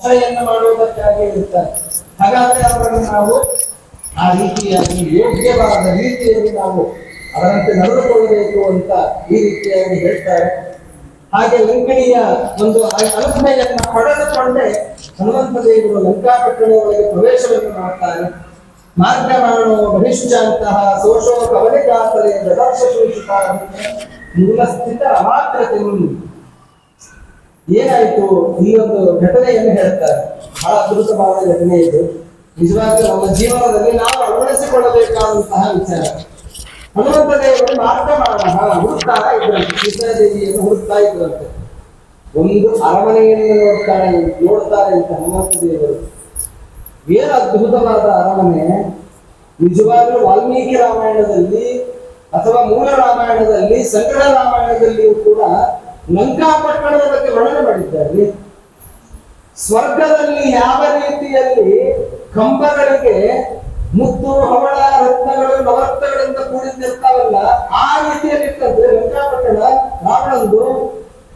ಸಹಾಯವನ್ನು ಮಾಡುವುದಕ್ಕಾಗಿ ಇರುತ್ತಾರೆ. ಹಾಗಾದ್ರೆ ಅವರನ್ನು ನಾವು ಆ ರೀತಿಯಾಗಿ ಯೋಗ್ಯವಾದ ರೀತಿಯಲ್ಲಿ ನಾವು ಅದರಂತೆ ನಡೆದುಕೊಳ್ಳಬೇಕು ಅಂತ ಈ ರೀತಿಯಾಗಿ ಹೇಳ್ತಾರೆ. ಹಾಗೆ ಲಂಕಣಿಯ ಒಂದು ಅನುಭವೆಯನ್ನು ಪಡೆದುಕೊಂಡೇ ಹನುಮಂತ ದೇವರು ಲಂಕಾಪಟ್ಟಣದೊಳಗೆ ಪ್ರವೇಶವನ್ನು ಮಾಡ್ತಾರೆ. ಮಾರ್ಗಮಾಣೋ ಬಹಿಷ್ಠಂತಹ ಸೋಷೋ ಕವಲಿಗಾತಲೆ ದದಾಶ ಶೋಷಿತ ಮೂಲ ಸ್ಥಿತ ಅಮಾತ್ರತೆ ಏನಾಯ್ತು? ಈ ಒಂದು ಘಟನೆಯನ್ನು ಹೇಳ್ತಾರೆ. ಬಹಳ ಅದ್ಭುತವಾದ ಘಟನೆ ಇದು. ನಿಜವಾಗಿ ನಮ್ಮ ಜೀವನದಲ್ಲಿ ನಾವು ಅಳವಡಿಸಿಕೊಳ್ಳಬೇಕಾದಂತಹ ವಿಚಾರ. ಹನುಮಂತ ದೇವರು ಮಾರ್ಗ ಮಾಡ ಹುಡುಕ್ತಾ ಇದ್ರಂತೆ. ಸೀತಾದೇವಿಯನ್ನು ಹುಡುಕ್ತಾ ಇದ್ರಂತೆ. ಒಂದು ಅರಮನೆಯನ್ನು ನೋಡ್ತಾರೆ ನೋಡ್ತಾರೆ ಅಂತ ಹನುಮಂತ ದೇವರು ಏನು ಅದ್ಭುತವಾದ ಅರಮನೆ? ನಿಜವಾಗ್ಲೂ ವಾಲ್ಮೀಕಿ ರಾಮಾಯಣದಲ್ಲಿ ಅಥವಾ ಮೂಲ ರಾಮಾಯಣದಲ್ಲಿ ಸಂಗ್ರಹ ರಾಮಾಯಣದಲ್ಲಿಯೂ ಕೂಡ ಲಂಕಾಪಟ್ಟಣದ ಬಗ್ಗೆ ವರ್ಣನೆ ಮಾಡಿದ್ದಾರೆ. ಸ್ವರ್ಗದಲ್ಲಿ ಯಾವ ರೀತಿಯಲ್ಲಿ ಕಂಬಗಳಿಗೆ ಮುತ್ತು, ಹವಳ, ರತ್ನಗಳು, ನವರತ್ನಗಳಿಂದ ಕೂಡಿದ್ದಿರ್ತಾವಲ್ಲ, ಆ ರೀತಿಯಲ್ಲಿ ಇರ್ತಂದ್ರೆ ಲಂಕಾಪಟ್ಟಣ ರಾವಣಂದು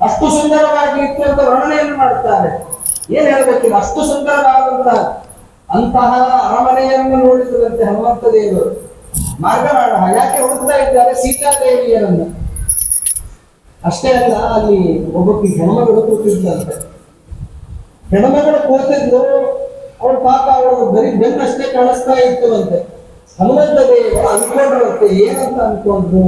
ಅಷ್ಟು ಸುಂದರವಾಗಿ ಇತ್ತು ಅಂತ ವರ್ಣನೆಯನ್ನು ಮಾಡುತ್ತಾರೆ. ಏನ್ ಹೇಳ್ಬೇಕಿಲ್ಲ, ಅಷ್ಟು ಸುಂದರವಾದಂತ ಅಂತಹ ಅರಮನೆಯನ್ನು ನೋಡಿದ್ರಂತೆ ಹನುಮಂತ ದೇವರು. ಮಾರ್ಗಮಾಡ ಯಾಕೆ ಹುಡುಕ್ತಾ ಇದ್ದಾರೆ? ಸೀತಾದೇವಿಯರನ್ನು. ಅಷ್ಟೇ ಅಲ್ಲ, ಅಲ್ಲಿ ಒಬ್ಬಕ್ಕೆ ಹೆಣ್ಮಗಳು ಕೂತಿದ್ಲಂತೆ ಹೆಣ್ಮಗಳು ಕೂತಿದ್ದು ಅವಳು ಪಾಪ ಅವಳು ಬರೀ ಬೆನ್ನಷ್ಟೇ ಕಾಣಿಸ್ತಾ ಇತ್ತು ಅಂತೆ. ಹನುಮಂತ ದೇವರು ಅನ್ಕೊಂಡ್ರಂತೆ, ಏನಂತ ಅನ್ಕೊಂಡ್ರು?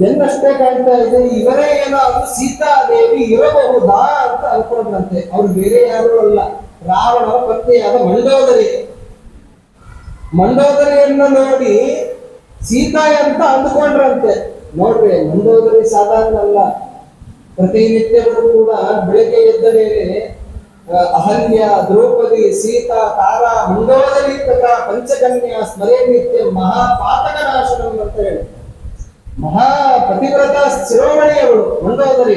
ಬೆನ್ನಷ್ಟೇ ಕಾಣ್ತಾ ಇದೆ, ಇವರೇ ಏನೋ ಸೀತಾ ದೇವಿ ಇರಬಹುದಾ ಅಂತ ಅನ್ಕೊಂಡ್ರಂತೆ. ಅವ್ರು ಬೇರೆ ಯಾರು ಅಲ್ಲ, ರಾವಣ ಪತ್ನಿಯಾದ ಮಂಡೋದರಿ. ಮಂಡೋದರಿಯನ್ನು ನೋಡಿ ಸೀತಾ ಅಂತ ಅಂದುಕೊಂಡ್ರಂತೆ. ನೋಡ್ರಿ ಮಂಡೋದರಿ ಸಾಧಾರಣ ಅಲ್ಲ. ಪ್ರತಿನಿತ್ಯವೂ ಕೂಡ ಬೆಳಗ್ಗೆ ಎದ್ದ ಮೇಲೆ ಅಹಲ್ಯ, ದ್ರೌಪದಿ, ಸೀತಾ, ತಾರಾ ಮಂಡೋದರಿ ತಥಾ ಪಂಚಕನ್ಯಾ ಸ್ಮರೇ ನಿತ್ಯ ಮಹಾಪಾತಕ ನಾಶನ ಅಂತ ಹೇಳಿ. ಮಹಾ ಪತಿವ್ರತ ಶಿರೋಮಣಿಯವಳು ಮಂಡೋದರಿ.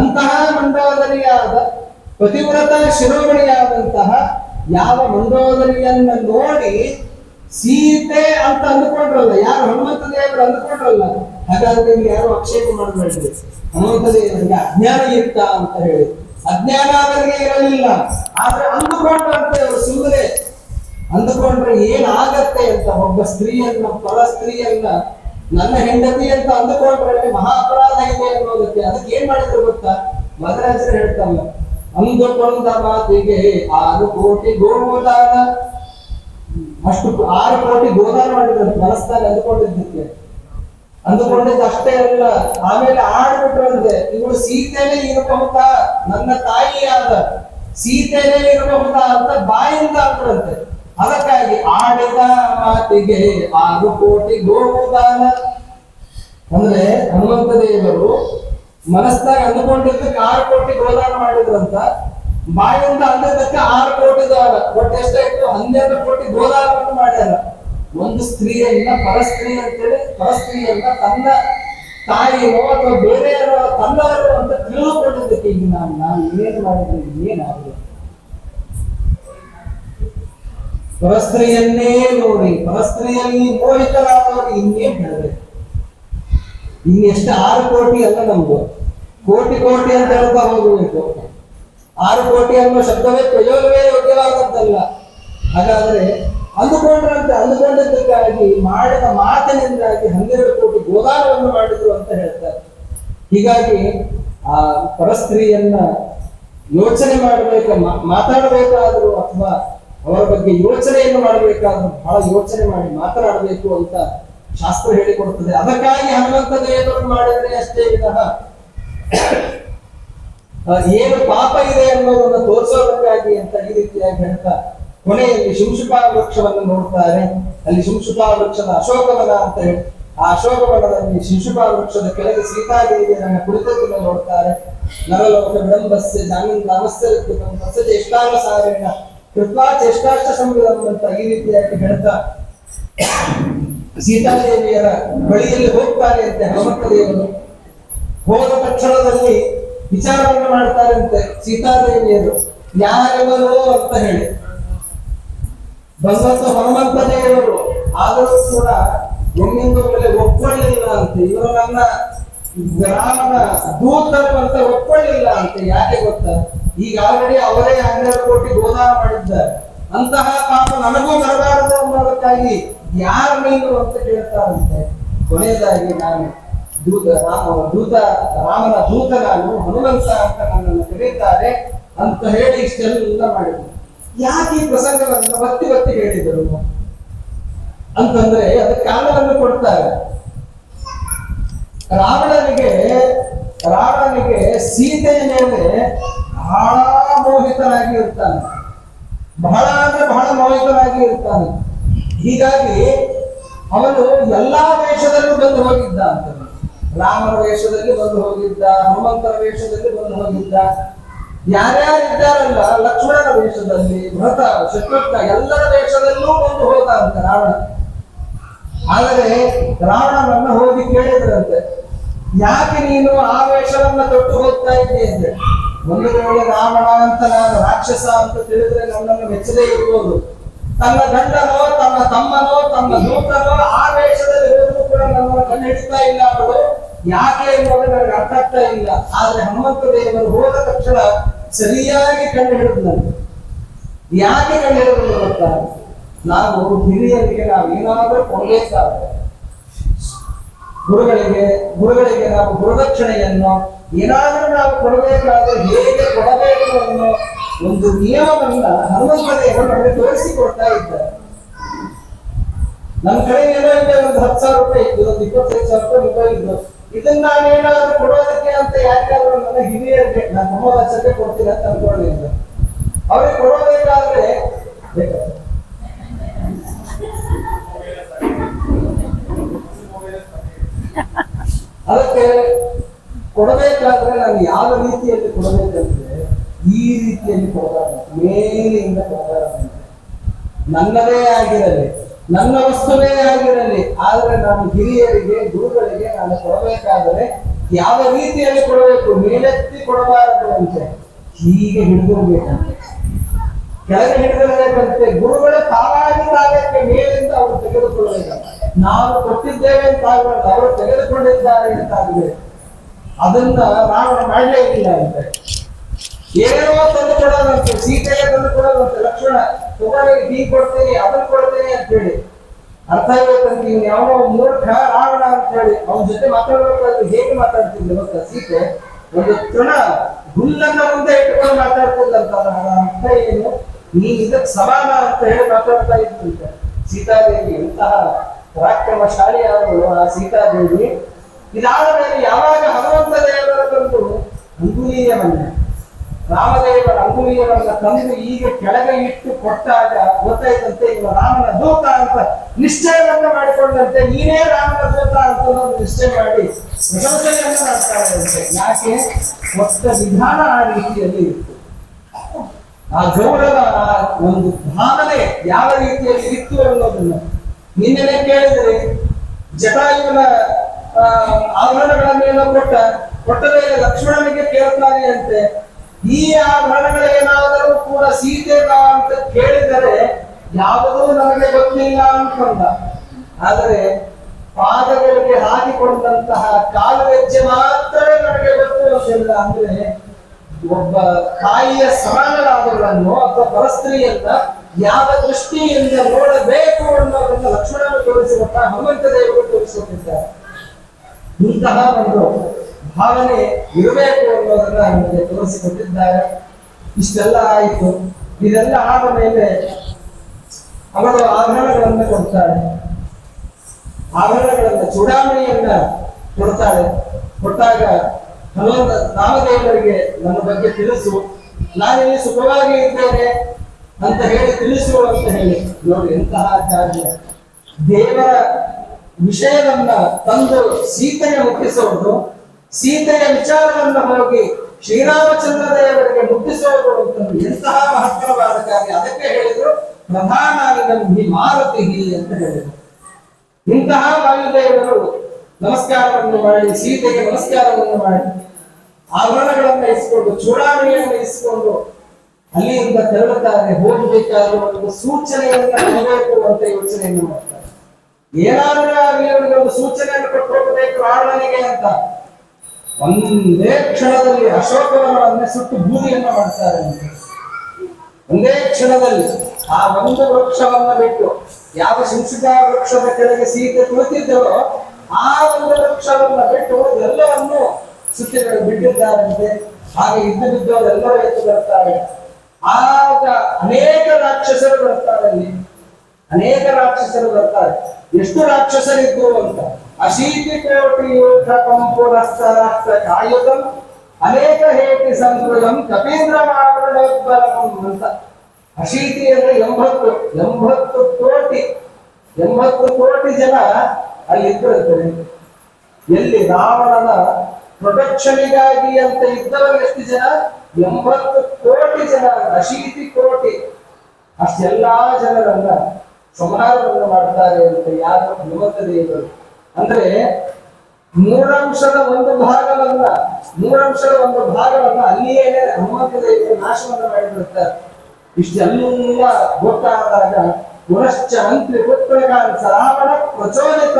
ಅಂತಹ ಮಂಡೋದರಿಯಾದ, ಪತಿವ್ರತ ಶಿರೋಮಣಿಯಾದಂತಹ ಯಾವ ಮಂಡೋದರಿಯನ್ನ ನೋಡಿ ಸೀತೆ ಅಂತ ಅಂದುಕೊಂಡ್ರಲ್ಲ, ಯಾರು ಹನುಮಂತ ದೇವರು ಅಂದುಕೊಂಡ್ರಲ್ಲ ಹಾಗಾದ್ರೆ ಯಾರು ಆಕ್ಷೇಪ ಮಾಡಬೇಡಿ ಅನಂತದೇ ನನಗೆ ಅಜ್ಞಾನ ಇರ್ತ ಅಂತ ಹೇಳಿ. ಅಜ್ಞಾನ ಅವರಿಗೆ ಇರಲಿಲ್ಲ. ಆದ್ರೆ ಅಂದುಕೊಂಡ್ರಂತೆ ಅವರು ಸುಮ್ಮನೆ ಅಂದುಕೊಂಡ್ರೆ ಏನಾಗತ್ತೆ ಅಂತ ಒಬ್ಬ ಸ್ತ್ರೀಯನ್ನ, ಪರ ಸ್ತ್ರೀಯನ್ನ, ನನ್ನ ಹೆಂಡತಿ ಅಂತ ಅಂದುಕೊಂಡ್ರೆ ಮಹಾ ಅಪರಾಧ ಇದೆ ಅನ್ನೋದಕ್ಕೆ ಅದಕ್ಕೆ ಏನ್ ಮಾಡಿದ್ರು ಗೊತ್ತಾ? ಮದರಾಜರು ಹೇಳ್ತಲ್ಲ ಅಂದುಕೊಂಡ ಮಾತಿಗೆ ಆರು ಕೋಟಿ ಗೋದಾನ. ಅಷ್ಟು ಆರು ಕೋಟಿ ಗೋದಾನ ಮಾಡಿದ್ರು ಮನಸ್ಸಿನಲ್ಲಿ ಅಂದುಕೊಂಡಿದ್ದಕ್ಕೆ. ಅಂದುಕೊಂಡಿದ್ದು ಅಷ್ಟೇ ಅಲ್ಲ. ಆಮೇಲೆ ಆಡ್ಬಿಟ್ರಂತೆ ಇವಳು ಸೀತೆನೇ ಇರಬಹುದ? ನನ್ನ ತಾಯಿಯಾದ ಸೀತೆನೆ ಇರಬಹುದ ಅಂತ ಬಾಯಿಂದ ಅಂದ್ರಂತೆ. ಅದಕ್ಕಾಗಿ ಆಡಿದ ಮಾತಿಗೆ ಆರು ಕೋಟಿ ಗೋದಾನ ಅಂದ್ರೆ ಹನುಮಂತ ದೇವರು ಮನಸ್ಸಾಗ ಅಂದುಕೊಂಡಿದ್ದಕ್ಕೆ ಆರು ಕೋಟಿ ಗೋದಾನ ಮಾಡಿದ್ರಂತ. ಬಾಯಿಂದ ಅಂದಿದ್ದಕ್ಕೆ ಆರು ಕೋಟಿ ದಾನ ಒಟ್ಟು ಎಷ್ಟಾಯ್ತು? ಹನ್ನೆರಡು ಕೋಟಿ ಗೋದಾನವನ್ನು ಮಾಡ್ಯಾರ ಒಂದು ಸ್ತ್ರೀಯನ್ನ ಪರಸ್ತ್ರೀ ಅಂತೇಳಿ ಪರಸ್ತ್ರೀಯನ್ನ ತನ್ನ ತಾಯಿಯೋ ಅಥವಾ ಬೇರೆಯವರೋ ತಂದವರೋ ಅಂತ ತಿಳಿದುಕೊಂಡಿದ್ದಕ್ಕೆ ಈಗ ನಾನು ನಾನು ಏನು ಮಾಡಿದ್ರೆ ಏನಾಗಲಿ ಪರಸ್ತ್ರೀಯನ್ನೇ ನೋಡಿ, ಪರಸ್ತ್ರೀಯಲ್ಲಿ ಮೋಹಿತರಾದವರು ಇನ್ನೇನ್ ಹೇಳಬೇಕು ಇನ್ನೆಷ್ಟು ಆರು ಕೋಟಿ ಅಲ್ಲ ನಮ್ಗೆ ಕೋಟಿ ಕೋಟಿ ಅಂತ ಹೇಳ್ತಾ ಹೋಗಬೇಕು. ಆರು ಕೋಟಿ ಅನ್ನೋ ಶಬ್ದವೇ ಪ್ರಯೋಗವೇ ಯೋಗ್ಯವಾದದ್ದಲ್ಲ. ಹಾಗಾದ್ರೆ ಅಂದುಕೊಂಡ್ರಂತೆ ಅಂದುಕೊಂಡಿದ್ದಕ್ಕಾಗಿ ಮಾಡಿದ ಮಾತಿನಿಂದಾಗಿ ಹನ್ನೆರಡು ಕೋಟಿ ಗೋದಾನವನ್ನು ಮಾಡಿದ್ರು ಅಂತ ಹೇಳ್ತಾರೆ. ಹೀಗಾಗಿ ಆ ಪರಸ್ತ್ರೀಯನ್ನ ಯೋಚನೆ ಮಾಡಬೇಕ ಮಾತಾಡಬೇಕಾದ್ರು ಅಥವಾ ಅವರ ಬಗ್ಗೆ ಯೋಚನೆಯನ್ನು ಮಾಡಬೇಕಾದ್ರೂ ಬಹಳ ಯೋಚನೆ ಮಾಡಿ ಮಾತನಾಡಬೇಕು ಅಂತ ಶಾಸ್ತ್ರ ಹೇಳಿಕೊಡುತ್ತದೆ. ಅದಕ್ಕಾಗಿ ಹನುಮಂತ ದೇವರನ್ನು ಮಾಡಿದ್ರೆ ಅಷ್ಟೇ ವಿನಃ ಏನು ಪಾಪ ಇದೆ ಅನ್ನೋದನ್ನು ತೋರಿಸೋದಕ್ಕಾಗಿ ಅಂತ ಈ ರೀತಿಯಾಗಿ ಹೇಳ್ತಾ ಕೊನೆಯಲ್ಲಿ ಶಿಂಶುಪಾ ವೃಕ್ಷವನ್ನು ನೋಡ್ತಾರೆ. ಅಲ್ಲಿ ಶಿಂಶುಪಾ ವೃಕ್ಷದ ಅಶೋಕವನ ಅಂತ ಹೇಳಿ. ಆ ಅಶೋಕವನದಲ್ಲಿ ಶಿಂಶುಪಾ ವೃಕ್ಷದ ಕೆಳಗೆ ಸೀತಾದೇವಿಯನ್ನು ಕುಳಿತದ್ದನ್ನು ನೋಡ್ತಾರೆ. ನರಲೋಕ ವಿಳಂಬಸ್ಯ ಜಾನಂದ ನಾಮಸ್ಯ ಚೇಷ್ಟಾನುಸಾರೇಣ ಚೇಷ್ಟಾಷ್ಟ ಸಂಬಂಧ ಅಂತ ಈ ರೀತಿಯಾಗಿ ಹೇಳ್ತಾ? ಸೀತಾದೇವಿಯರ ಬಳಿಯಲ್ಲಿ ಹೋಗ್ತಾರೆ ಅಂತೆ ಹನುಮಂತ ದೇವರು. ಹೋದ ತಕ್ಷಣದಲ್ಲಿ ವಿಚಾರವನ್ನು ಮಾಡ್ತಾರಂತೆ ಸೀತಾದೇವಿಯರು. ಯಾರೆವರೋ ಅಂತ ಹೇಳಿ. ಬಂದದ್ದು ಹನುಮಂತ ದೇವರು ಆದರೂ ಕೂಡ ಒಮ್ಮಿಂದ ಮೇಲೆ ಒಪ್ಕೊಳ್ಳಿಲ್ಲ ಅಂತ, ಇವರು ನನ್ನ ರಾಮನ ದೂತರು ಅಂತ ಒಪ್ಕೊಳ್ಳಿಲ್ಲ ಅಂತ ಯಾಕೆ ಗೊತ್ತಾ? ಈಗ ಆಲ್ರೆಡಿ ಅವರೇ ಹನ್ನೆರಡು ಕೋಟಿ ಗೋದಾನ ಮಾಡಿದ್ದಾರೆ. ಅಂತಹ ಪಾಪ ನನಗೂ ಬರಬಾರದು ಅನ್ನೋದಕ್ಕಾಗಿ ಯಾರು ನೀನು ಅಂತ ಕೇಳ್ತಾರಂತೆ. ಕೊನೆಯದಾಗಿ ನಾನು ದೂತ ರಾಮ, ದೂತ, ರಾಮನ ದೂತ ಹನುಮಂತ ಅಂತ ನನ್ನನ್ನು ಕರೀತಾರೆ ಅಂತ ಹೇಳಿ ಇಷ್ಟೆಲ್ಲ ಮಾಡಿದ್ರು ಯಾಕೆ ಈ ಪ್ರಸಂಗವನ್ನು ಒತ್ತಿ ಒತ್ತಿ ಹೇಳಿದರು? ಅಂತಂದ್ರೆ ಅದಕ್ಕೆ ಕಾರಣವನ್ನು ಕೊಡ್ತಾರೆ. ರಾವಣನಿಗೆ ರಾವಣನಿಗೆ ಸೀತೆಯ ಮೇಲೆ ಬಹಳ ಮೋಹಿತನಾಗಿ ಇರ್ತಾನೆ. ಬಹಳ ಅಂದ್ರೆ ಬಹಳ ಮೋಹಿತನಾಗಿ ಇರ್ತಾನೆ. ಹೀಗಾಗಿ ಅವನು ಎಲ್ಲಾ ವೇಷದಲ್ಲೂ ಬಂದು ಹೋಗಿದ್ದ ಅಂತ. ರಾಮನ ವೇಷದಲ್ಲಿ ಬಂದು ಹೋಗಿದ್ದ ಹನುಮಂತರ ವೇಷದಲ್ಲಿ ಬಂದು ಹೋಗಿದ್ದ. ಯಾರ್ಯಾರು ಇದ್ದಾರಲ್ಲ ಲಕ್ಷ್ಮಣನ ವೇಷದಲ್ಲಿ ಭರತ ಶತ್ರುಘ್ನ ಎಲ್ಲರ ವೇಷದಲ್ಲೂ ಬಂದು ಹೋದ ಅಂತ ರಾವಣ. ಆದರೆ ರಾವಣನನ್ನ ಹೋಗಿ ಕೇಳಿದ್ರಂತೆ, ಯಾಕೆ ನೀನು ಆ ವೇಷವನ್ನ ತೊಟ್ಟು ಹೋಗ್ತಾ ಇದ್ದೀಯ ಅಂತ ಒಂದು ವೇಳೆ ರಾವಣ ಅಂತ ನಾನು ರಾಕ್ಷಸ ಅಂತ ತಿಳಿದ್ರೆ ನನ್ನನ್ನು ಮೆಚ್ಚದೇ ಇರ್ಬೋದು. ತನ್ನ ಗಂಡನೋ, ತನ್ನ ತಮ್ಮನೋ, ತನ್ನ ದೂತನೋ ಆ ವೇಷದಲ್ಲಿ ಕೂಡ ನನ್ನನ್ನು ಕಂಡು ಹಿಡಿತಾ ಇಲ್ಲ ಅವಳು ಯಾಕೆ ಎಂಬುದು ನನಗೆ ಅರ್ಥ ಆಗ್ತಾ ಇಲ್ಲ? ಆದ್ರೆ ಹನುಮಂತ ದೇವರು ಹೋದ ತಕ್ಷಣ ಸರಿಯಾಗಿ ಕಂಡು ಹಿಡಿದ್ನಂತೆ ಯಾಕೆ ಕಂಡು ಹಿಡಿದ್ರು ಗೊತ್ತಾ? ನಾವು ಹಿರಿಯರಿಗೆ ನಾವು ಏನಾದರೂ ಕೊಡಬೇಕಾದ್ರೆ, ಗುರುಗಳಿಗೆ ಗುರುಗಳಿಗೆ ನಾವು ಗುರುದಕ್ಷಿಣೆಯನ್ನು ಏನಾದರೂ ನಾವು ಕೊಡಬೇಕಾದ್ರೆ ಹೇಗೆ ಕೊಡಬೇಕು ಅನ್ನೋ ಒಂದು ನಿಯಮವನ್ನ ಹನುಮಂತ ದೇವರು ನಮಗೆ ತೋರಿಸಿಕೊಡ್ತಾ ಇದ್ದಾರೆ. ನಮ್ಮ ಕಡೆ ಏನೋ ಒಂದು ಹತ್ತು ಸಾವಿರ ರೂಪಾಯಿ ಇತ್ತು, ಒಂದು ಇಪ್ಪತ್ತೈದು ಸಾವಿರ ರೂಪಾಯಿ ರೂಪಾಯಿ ಇದ್ದು ಇದನ್ನ ನಾನು ಏನಾದ್ರು ಕೊಡೋದಕ್ಕೆ ಅಂತ ಯಾಕಾದ್ರೂ ನನ್ನ ಹಿರಿಯರಿಗೆ, ನನ್ನ ಲಕ್ಷಕ್ಕೆ ಕೊಡ್ತೀನಿ ಅಂತ ಅನ್ಕೊಂಡಿದ್ದೆ ಅವ್ರಿಗೆ ಕೊಡೋಬೇಕಾದ್ರೆ ಅದಕ್ಕೆ ಕೊಡಬೇಕಾದ್ರೆ ನಾನು ಯಾವ ರೀತಿಯಲ್ಲಿ ಕೊಡಬೇಕಂದ್ರೆ ಈ ರೀತಿಯಲ್ಲಿ ಕೊಡಬಾರ್ದು. ಮೇಲಿಂದ ಕೊಡಬಾರ್ದು ನನ್ನದೇ ಆಗಿರಲಿ. ನನ್ನ ವಸ್ತುವೇ ಆಗಿರಲಿ, ಆದ್ರೆ ನಾನು ಹಿರಿಯರಿಗೆ, ಗುರುಗಳಿಗೆ ನಾನು ಕೊಡಬೇಕಾದರೆ ಯಾವ ರೀತಿಯಲ್ಲಿ ಕೊಡಬೇಕು? ಮೇಲೆತ್ತಿ ಕೊಡಬಾರದು ಅಂತೆ ಹೀಗೆ ಹಿಡಿದಿರ್ಬೇಕಂತೆ ಕೆಳಗೆ ಹಿಡಿದಿರಬೇಕಂತೆ ಗುರುಗಳ ತಾವಾಗಿ ತಾಗಕ್ಕೆ ಮೇಲಿಂದ ಅವರು ತೆಗೆದುಕೊಳ್ಳಬೇಕು. ನಾವು ಕೊಟ್ಟಿದ್ದೇವೆ ಅಂತ ಆಗಬಾರ್ದು ಅವರು ತೆಗೆದುಕೊಂಡಿದ್ದಾರೆ ಅಂತ ಆಗಬೇಕು ಅದನ್ನ ರಾವಣ ಮಾಡಲೇ ಇಲ್ಲ ಅಂತೆ. ಏನೇನೋ ತಂದು ಕೊಡೋದಂತೆ, ಸೀತೆಗೆ ತಂದು ಕೊಡೋದಂತೆ, ಲಕ್ಷ್ಮಣ ತುಂಬಾ ಹೀಗೆ ಕೊಡ್ತೇನೆ, ಅದನ್ನ ಕೊಡ್ತೇನೆ ಅಂತ ಹೇಳಿ ಅರ್ಥ ಆಗ್ಬೇಕಂತ ಇವ್ನು ಯಾವ ಮೂರ್ಖ, ರಾವಣ ಅಂತ ಹೇಳಿ ಅವನ ಜೊತೆ ಮಾತಾಡಬೇಕಾದ್ರೆ ಹೇಗೆ ಮಾತಾಡ್ತಿದ್ದೆ ಗೊತ್ತಾ ಸೀತೆ? ಒಂದು ತೃಣ ಹುಲ್ಲನ್ನ ಮುಂದೆ ಇಟ್ಕೊಂಡು ಮಾತಾಡ್ತಿದ್ದಂತ ಅರ್ಥ ಏನು? ನೀ ಇದಕ್ಕೆ ಸಮಾನ ಅಂತ ಹೇಳಿ ಮಾತಾಡ್ತಾ ಇದ್ದಂತೆ. ಸೀತಾದೇವಿ ಇಂತಹ ಪರಾಕ್ರಮಶಾಲಿಯಾದವಳು ಆ ಸೀತಾದೇವಿ. ಇದಾದ ಮೇಲೆ ಯಾವಾಗ ಹನುಮಂತ ದೇವರ ತಂದು? ಅಂಗುಲೀಯವನ್ನ ರಾಮದೇವರ ಅಂಗುಲೀಯವನ್ನ ತಂದು ಈಗ ಕೆಳಗೆ ಇಟ್ಟು ಕೊಟ್ಟಾಗ ಗೊತ್ತಾಯ್ತಂತೆ, ಇವ ರಾಮನ ದೂತ ಅಂತ ನಿಶ್ಚಯವನ್ನ ಮಾಡಿಕೊಂಡಂತೆ, ನೀನೇ ರಾಮನ ದೂತ ಅಂತ ನಿಶ್ಚಯ ಮಾಡಿ ಪ್ರಶಂಸೆಯನ್ನ ಇದ್ದಂತೆ ಯಾಕೆ? ಮೊತ್ತ ವಿಧಾನ ಆ ರೀತಿಯಲ್ಲಿ ಇತ್ತು. ಆ ಗೌರವ ಒಂದು ಭಾವನೆ ಯಾವ ರೀತಿಯಲ್ಲಿ ಇತ್ತು ಅನ್ನೋದನ್ನ ನಿನ್ನೆ ಕೇಳಿದ್ರೆ ಜಟಾಯುವಿನ ಆಭರಣಗಳನ್ನೇನೋ ಕೊಟ್ಟ ಕೊಟ್ಟ ಮೇಲೆ ಲಕ್ಷ್ಮಣನಿಗೆ ಕೇಳ್ತಾನೆ ಅಂತೆ. ಈ ಆಭರಣಗಳೇನಾದರೂ ಕೂಡ ಸೀತೆಗ ಅಂತ ಕೇಳಿದರೆ ಯಾವುದೂ ನನಗೆ ಗೊತ್ತಿಲ್ಲ ಅನ್ಕೊಂಡ. ಆದರೆ ಪಾದಗಳಿಗೆ ಹಾಕಿಕೊಂಡಂತಹ ಕಾಲುವೆಜ್ಜೆ ಮಾತ್ರ ನನಗೆ ಗೊತ್ತಿರೋದಿಲ್ಲ ಅಂದ್ರೆ ಒಬ್ಬ ತಾಯಿಯ ಸಮಾನರಾದವರನ್ನು ಅಥವಾ ಪರಸ್ತ್ರೀಯನ್ನ ಯಾವ ದೃಷ್ಟಿಯಿಂದ ನೋಡಬೇಕು ಅನ್ನೋದನ್ನ ಲಕ್ಷಣವನ್ನು ತೋರಿಸಿಕೊಟ್ಟ ಹನುಮಂತ ದೇವರು ತೋರಿಸಿಕೊಟ್ಟಿದ್ದಾರೆ ಇಂತಹ ಒಂದು ಭಾವನೆ ಇರಬೇಕು ಅನ್ನೋದನ್ನ ನಮಗೆ ತೋರಿಸಿಕೊಟ್ಟಿದ್ದಾರೆ. ಇಷ್ಟೆಲ್ಲ ಆಯಿತು. ಇದೆಲ್ಲ ಆದ ಮೇಲೆ ಅವರು ಆಭರಣಗಳನ್ನು ಕೊಡ್ತಾರೆ. ಆಭರಣಗಳನ್ನ ಚೂಡಾವಣೆಯನ್ನ ಕೊಡ್ತಾರೆ. ಕೊಟ್ಟಾಗ ಹನುಮಂತ ರಾಮದೇವರಿಗೆ ನನ್ನ ಬಗ್ಗೆ ತಿಳಿಸು. ನಾನಿಲ್ಲಿ ಸುಖವಾಗಿ ಇದ್ದೇನೆ ಅಂತ ಹೇಳಿ ತಿಳಿಸು ಅಂತ ಹೇಳಿ. ನೋಡಿ, ಎಂತಹ ಕಾರ್ಯ ದೇವರ ವಿಷಯವನ್ನ ತಂದು ಸೀತೆಗೆ ಮುಟ್ಟಿಸೋದು ಸೀತೆಯ ವಿಚಾರವನ್ನು ಹೋಗಿ ಶ್ರೀರಾಮಚಂದ್ರ ದೇವರಿಗೆ ಅಂತಂದು ಎಂತಹ ಮಹತ್ವವಾದ ಕಾರ್ಯ ಅದಕ್ಕೆ ಹೇಳಿದ್ರು ಪ್ರಧಾನಾನಿಗಂ ಹಿ ಮಾರುತಿ ಅಂತ ಹೇಳಿದರು. ಇಂತಹ ವಾಯುದೇವರು ನಮಸ್ಕಾರವನ್ನು ಮಾಡಿ, ಸೀತೆಗೆ ನಮಸ್ಕಾರವನ್ನು ಮಾಡಿ, ಆಭರಣಗಳನ್ನು ಇಸ್ಕೊಂಡು ಚೂಡಾವಣೆಯನ್ನು ಇಸ್ಕೊಂಡು ಅಲ್ಲಿಯಿಂದ ತೆರಳುತ್ತಾರೆ. ಹೋಗಬೇಕಾದ ಒಂದು ಸೂಚನೆಯನ್ನು ಕೊಡಬೇಕು ಅಂತ ಯೋಚನೆಯನ್ನು ಮಾಡ್ತಾರೆ. ಏನಾದರೂ ಆಗಲಿ ಅವರಿಗೆ ಒಂದು ಸೂಚನೆಯನ್ನು ಕೊಟ್ಟು ಹೋಗಬೇಕು ಆಡಳಿಗೆ ಅಂತ. ಒಂದೇ ಕ್ಷಣದಲ್ಲಿ ಅಶೋಕವನಗಳನ್ನೇ ಸುಟ್ಟು ಭೂಮಿಯನ್ನು ಮಾಡ್ತಾರೆ. ಒಂದೇ ಕ್ಷಣದಲ್ಲಿ ಆ ಒಂದು ವೃಕ್ಷವನ್ನ ಬಿಟ್ಟು ಯಾವ ಶಿಂಸಿಕಾ ವೃಕ್ಷದ ಕೆಳಗೆ ಸೀತೆ ಕುಳಿತಿದ್ದರೋ ಆ ಒಂದು ವೃಕ್ಷವನ್ನ ಬಿಟ್ಟು ಎಲ್ಲವನ್ನು ಸುತ್ತಿಗಳು ಬಿಟ್ಟಿದ್ದಾರಂತೆ. ಹಾಗೆ ಇದ್ದು ಬಿದ್ದವರೆಲ್ಲರೂ ಎದ್ದು ಬರ್ತಾರೆ. ಆಗ ಅನೇಕ ರಾಕ್ಷಸರು ಬರ್ತಾರೆ ಅಲ್ಲಿ. ಅನೇಕ ರಾಕ್ಷಸರು ಬರ್ತಾರೆ. ಎಷ್ಟು ರಾಕ್ಷಸರಿದ್ರು ಅಂತ. ಕಾಯುತಂ. ಅನೇಕ ಹೇಟಿ ಸಂಸ್ಕೃತಂ ಕಪೀಂದ್ರ ಮಾವರಣೋದ್ಬಲಂ ಅಂತ. ಅಶೀತಿ ಅಂದ್ರೆ ಎಂಬತ್ತು ಎಂಬತ್ತು ಕೋಟಿ ಎಂಬತ್ತು ಕೋಟಿ ಜನ ಅಲ್ಲಿ ಇದ್ದಿರ್ತಾರೆ. ಎಲ್ಲಿ ರಾವಣನ ಪ್ರೊಟೆಕ್ಷನಿಗಾಗಿ ಅಂತ ಇದ್ದವರು ಎಷ್ಟು ಜನ? ಎಂಬತ್ತು ಕೋಟಿ ಜನ, ಅಶೀತಿ ಕೋಟಿ. ಅಷ್ಟೆಲ್ಲಾ ಜನರನ್ನ ಸಂಹಾರವನ್ನು ಮಾಡ್ತಾರೆ ಅಂತ ಯಾರು ಹನುಮಂತ ದೇವರು ಅಂದ್ರೆ ಮೂರಂಶದ ಒಂದು ಭಾಗವನ್ನ, ಮೂರಂಶದ ಒಂದು ಭಾಗವನ್ನ ಅಲ್ಲಿಯೇ ಹನುಮಂತ ನಾಶವನ್ನ ಮಾಡಿಬಿಡ್ತಾರೆ ಇಷ್ಟೆಲ್ಲ ಗೊತ್ತಾದಾಗ ಪುನಶ್ಚ ಮಂತ್ರಿ ಆ ರಾವಣ ಪ್ರಚೋದಿತ.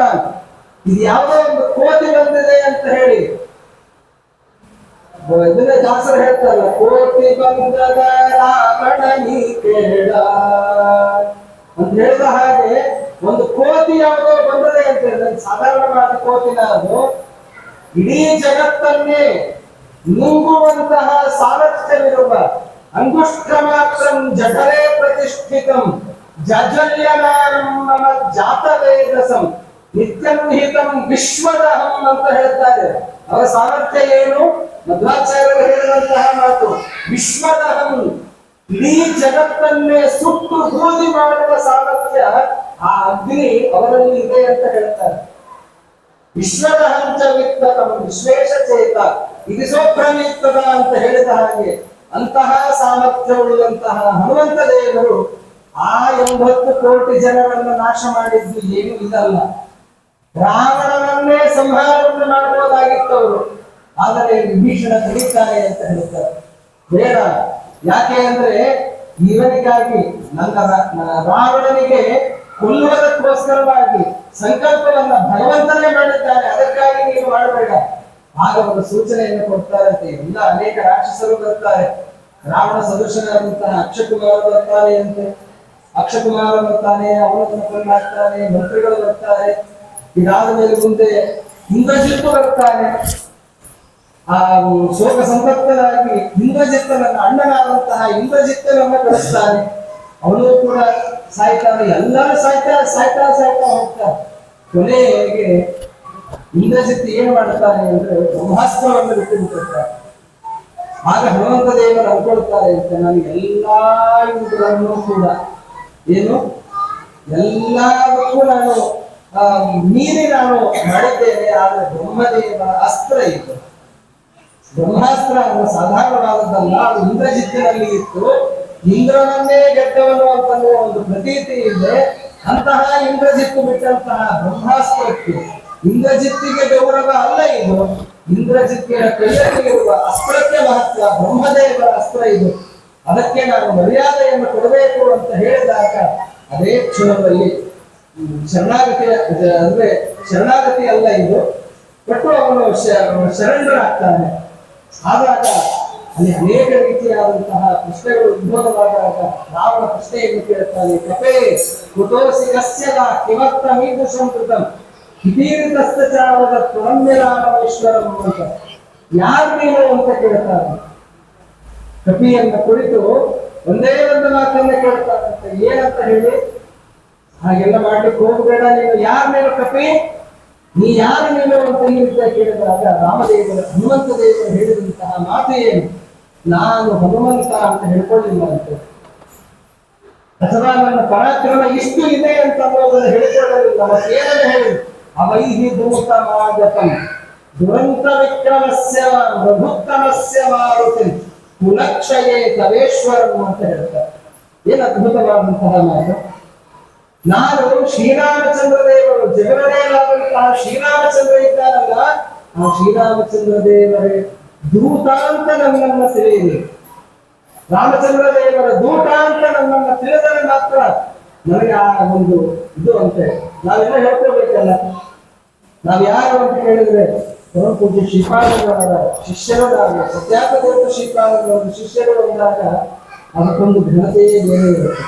ಇದು ಯಾವುದೋ ಒಂದು ಕೋತಿ ಬಂದಿದೆ ಅಂತ ಹೇಳಿ. ಇದನ್ನ ದಾಸರು ಹೇಳ್ತಾರಲ್ಲ, ಕೋತಿ ಬಂದದ ರಾವಣನಿ ಕೇಳ ಅಂತ ಹೇಳಿದ ಹಾಗೆ ಒಂದು ಕೋತಿ ಯಾವುದೋ ಸಾಧಾರಣವಾದ ಕೋತಿನ ಅದು ಇಡೀ ಜಗತ್ತನ್ನೇ ನುಂಗುವಂತಹ ಸಾಮರ್ಥ್ಯವಿರುವ ಅಂಗುಷ್ಟ ಮಾತ್ರ ಜಠರೇ ಪ್ರತಿಷ್ಠಿತಂ ಜಜಲ್ಯಮಾನಂ ನಮ ಜಾತವೇದಸಂ ನಿತ್ಯಂಹಿತಂ ವಿಶ್ವದಹಂ ಅಂತ ಹೇಳ್ತಾರೆ. ಅವರ ಸಾಮರ್ಥ್ಯ ಏನು? ಮಧ್ವಾಚಾರ್ಯರು ಹೇಳಿದಂತಹ ಮಾತು, ವಿಶ್ವದಹಂ. ಇಡೀ ಜಗತ್ತನ್ನೇ ಸುಟ್ಟು ಬೂದಿ ಮಾಡುವ ಸಾಮರ್ಥ್ಯ ಆ ಅಗ್ನಿ ಅವರಲ್ಲಿ ಇದೆ ಅಂತ ಹೇಳ್ತಾರೆ. ವಿಶ್ವದ ಹಂಚವಿತ್ತ ತಮ್ಮ ವಿಶ್ವೇಶ ಚೇತ ಇದಿಸೋಭ್ರಮಿತ್ತದ ಅಂತ ಹೇಳಿದ ಹಾಗೆ ಅಂತಹ ಸಾಮರ್ಥ್ಯ ಉಳಿದಂತಹ ಹನುಮಂತ ದೇವರು ಆ ಎಂಬತ್ತು ಕೋಟಿ ಜನರನ್ನು ನಾಶ ಮಾಡಿದ್ದು ಏನು ಇದಲ್ಲ. ರಾವಣನನ್ನೇ ಸಂಹಾರವನ್ನು ಮಾಡಬಹುದಾಗಿತ್ತು ಅವರು ಆದರೆ ವಿಭೀಷಣ ಕಲಿತಾರೆ ಅಂತ ಹೇಳ್ತಾರೆ ಬೇಡ, ಯಾಕೆ ಅಂದ್ರೆ ಇವನಿಗಾಗಿ ನನ್ನ ರಾವಣನಿಗೆ ಕೊಲ್ಲುವುದಕ್ಕೋಸ್ಕರವಾಗಿ ಸಂಕಲ್ಪವನ್ನ ಭಗವಂತನೇ ಮಾಡಿದ್ದಾನೆ. ಅದಕ್ಕಾಗಿ ನೀನು ಮಾಡಬೇಡ. ಆಗ ಒಂದು ಸೂಚನೆಯನ್ನು ಕೊಡ್ತಾರಂತೆ ಎಲ್ಲ ಅನೇಕ ರಾಕ್ಷಸರು ಬರ್ತಾರೆ. ರಾವಣ ಸದೃಶನಾದಂತಹ ಅಕ್ಷಕುಮಾರ ಬರ್ತಾನೆ ಅಂತೆ. ಅಕ್ಷಕುಮಾರ ಬರ್ತಾನೆ, ಅವನ ಕೊಂದಾಗ್ತಾನೆ ಮಂತ್ರಿಗಳು ಬರ್ತಾರೆ. ಇದಾದ ಮೇಲೆ ಮುಂದೆ ಇಂದ್ರಜಿತ್ತು ಬರ್ತಾನೆ. ಆ ಶೋಕ ಸಂತಪ್ತನಾಗಿ ಇಂದ್ರಜಿತ್ತನನ್ನ ಅಣ್ಣನಾದಂತಹ ಇಂದ್ರಜಿತ್ತನನ್ನ ಕಳಿಸ್ತಾನೆ ಅವನು ಕೂಡ ಸಾಯ್ತಾನೆ, ಎಲ್ಲರೂ ಸಾಯ್ತಾ ಸಾಯ್ತಾ ಸಾಯ್ತಾ ಹೋಗ್ತಾರೆ ಕೊನೆಗೆ ಇಂದ್ರಜಿತ್ ಏನ್ ಮಾಡ್ತಾನೆ ಅಂದ್ರೆ ಬ್ರಹ್ಮಾಸ್ತ್ರವನ್ನು ಬಿಟ್ಟು ಬಿಟ್ಟಿರ್ತಾರೆ ಆಗ ಹನುಮಂತ ದೇವರು ಅನ್ಕೊಳ್ತಾರೆ ಅಂತ ನಾನು ಎಲ್ಲಾ ಇವುಗಳನ್ನು ಕೂಡ. ಏನು? ಎಲ್ಲದಕ್ಕೂ ನಾನು ಮೀರಿ ನಾನು ಮಾಡಿದ್ದೇನೆ, ಆದ್ರೆ ಬ್ರಹ್ಮದೇವರ ಅಸ್ತ್ರ ಇತ್ತು. ಬ್ರಹ್ಮಾಸ್ತ್ರ ಅನ್ನೋ ಸಾಧಾರಣವಾದದ್ದಲ್ಲ, ಅದು ಇಂದ್ರಜಿತ್ತಿನಲ್ಲಿ ಇತ್ತು. ಇಂದ್ರನನ್ನೇ ಗೆದ್ದವನು ಅಂತನ್ನುವ ಒಂದು ಪ್ರತೀತಿ ಇದೆ ಅಂತಹ ಇಂದ್ರಜಿತ್ತು ಬಿಟ್ಟಂತಹ ಬ್ರಹ್ಮಾಸ್ತ್ರಕ್ಕೆ ಇಂದ್ರಜಿತ್ತಿಗೆ ಗೌರವ ಅಲ್ಲ ಇದು. ಇಂದ್ರಜಿತ್ತಿನ ಕೈಯಲ್ಲಿ ಇರುವ ಅಸ್ತ್ರಕ್ಕೆ ಮಹತ್ವ, ಬ್ರಹ್ಮದೇವರ ಅಸ್ತ್ರ ಇದು. ಅದಕ್ಕೆ ನಾನು ಮರ್ಯಾದೆಯನ್ನು ಕೊಡಬೇಕು ಅಂತ ಹೇಳಿದಾಗ ಅದೇ ಕ್ಷಣದಲ್ಲಿ ಶರಣಾಗತಿ ಅಂದ್ರೆ ಶರಣಾಗತಿ ಅಲ್ಲ ಇದು. ಕೊಟ್ಟು ಅವನು ಶರಣರಾಗ್ತಾನೆ ಆದಾಗ ಅಲ್ಲಿ ಅನೇಕ ರೀತಿಯಾದಂತಹ ಪ್ರಶ್ನೆಗಳು ಉದ್ಭವವಾದಾಗ ರಾವಣ ಪ್ರಶ್ನೆಯನ್ನು ಕೇಳ್ತಾನೆ ಕಪೇ ಕುಟೋಸಿ ಕಸ್ಯದ ಕಿಮತ್ತ ಮೀದೃಶಂ ಕೃತಂ ಹಿತೀರಿತಸ್ತ ಚಾವದ ಪ್ರಣಮ್ಯರಾಮೇಶ್ವರಂ ಅಂತ. ಯಾರು ನೀನು ಅಂತ ಕೇಳ್ತಾನೆ ಕಪಿಯನ್ನ ಕುರಿತು ಒಂದೇ ಒಂದು ಮಾತನ್ನ ಕೇಳ್ತಾನಂತೆ ಏನಂತ ಹೇಳಿ? ಹಾಗೆಲ್ಲ ಮಾಡ್ಲಿಕ್ಕೆ ಹೋಗ್ಬೇಡ ನೀನು. ಯಾರ ಮೇಲೆ ಕಪಿ? ನೀ ಯಾರು ನೀನು ಅಂತ ಈ ರೀತಿಯ ಕೇಳಿದಾಗ ರಾಮದೇವರು ಹನುಮಂತ ದೇವರು ಹೇಳಿದಂತಹ ಮಾತು ಏನು? ನಾನು ಹನುಮಂತ ಅಂತ ಹೇಳ್ಕೊಳ್ಳಿಲ್ಲ ಅಂತ. ಅಥವಾ ನನ್ನ ಪರಾಕ್ರಮ ಇಷ್ಟು ಇದೆ ಅಂತ ಹೇಳ್ಕೊಳ್ಳಲಿಲ್ಲ ಮತ್ತೆ ಹೇಳಿ? ಅವೈಹಿ ದೂತ ಮಾಗತಂ ದುರಂತ ವಿಕ್ರಮಸ್ಯ ಪ್ರಭುತ್ತಮಸ್ಯ ಮಾರುತಿ. ಕುಲಕ್ಷಯೇ ತವೇಶ್ವರನು ಅಂತ ಹೇಳ್ತಾರೆ. ಏನು ಅದ್ಭುತವಾದಂತಹ ಮಾತು ನಾನು ಶ್ರೀರಾಮಚಂದ್ರ ದೇವರು ಜಗನದೇವಾದಂತಹ ಶ್ರೀರಾಮಚಂದ್ರ ಇದ್ದಾನಲ್ಲ, ಆ ಶ್ರೀರಾಮಚಂದ್ರ ದೇವರೇ ದೂತ ಅಂತ ನನ್ನನ್ನ ತಿಳಿಯಿರಿ. ರಾಮಚಂದ್ರ ದೇವರ ದೂತ ಅಂತ ನನ್ನನ್ನ ತಿಳಿದರೆ ಮಾತ್ರ ನನಗೆ ಆ ಒಂದು ಇದು ಅಂತೆ. ನಾವೆಲ್ಲ ಹೇಳ್ಕೋಬೇಕಲ್ಲ ನಾವು ಯಾರು ಅಂತ ಕೇಳಿದ್ರೆ ಪೂಜೆ ಪೂಜ್ಯ ಶಿಷ್ಯರಾಗ ಸತ್ಯಾಗ್ರದೇವ ಶ್ರೀಪಾದಗಳವರ ಶಿಷ್ಯರು ಅಂದಾಗ ಅದಕ್ಕೊಂದು ಘನತೆಯೇ ಬೇರೆ ಇರುತ್ತೆ.